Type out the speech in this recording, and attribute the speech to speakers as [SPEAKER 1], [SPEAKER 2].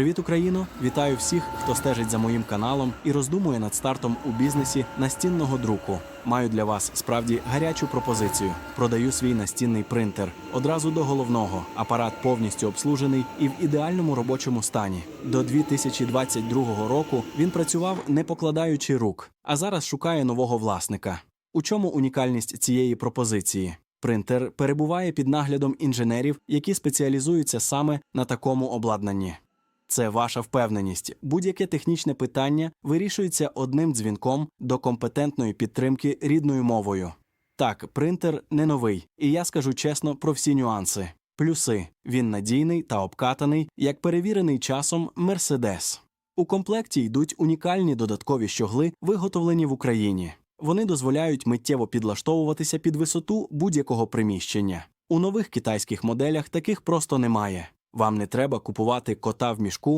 [SPEAKER 1] Привіт, Україно! Вітаю всіх, хто стежить за моїм каналом і роздумує над стартом у бізнесі настінного друку. Маю для вас справді гарячу пропозицію. Продаю свій настінний принтер одразу до головного. Апарат повністю обслужений і в ідеальному робочому стані. До 2022 року він працював не покладаючи рук, а зараз шукає нового власника. У чому унікальність цієї пропозиції? Принтер перебуває під наглядом інженерів, які спеціалізуються саме на такому обладнанні. Це ваша впевненість. Будь-яке технічне питання вирішується одним дзвінком до компетентної підтримки рідною мовою. Так, принтер не новий, і я скажу чесно про всі нюанси. Плюси він надійний та обкатаний, як перевірений часом Мерседес. У комплекті йдуть унікальні додаткові щогли, виготовлені в Україні. Вони дозволяють миттєво підлаштовуватися під висоту будь-якого приміщення. У нових китайських моделях таких просто немає. Вам не треба купувати кота в мішку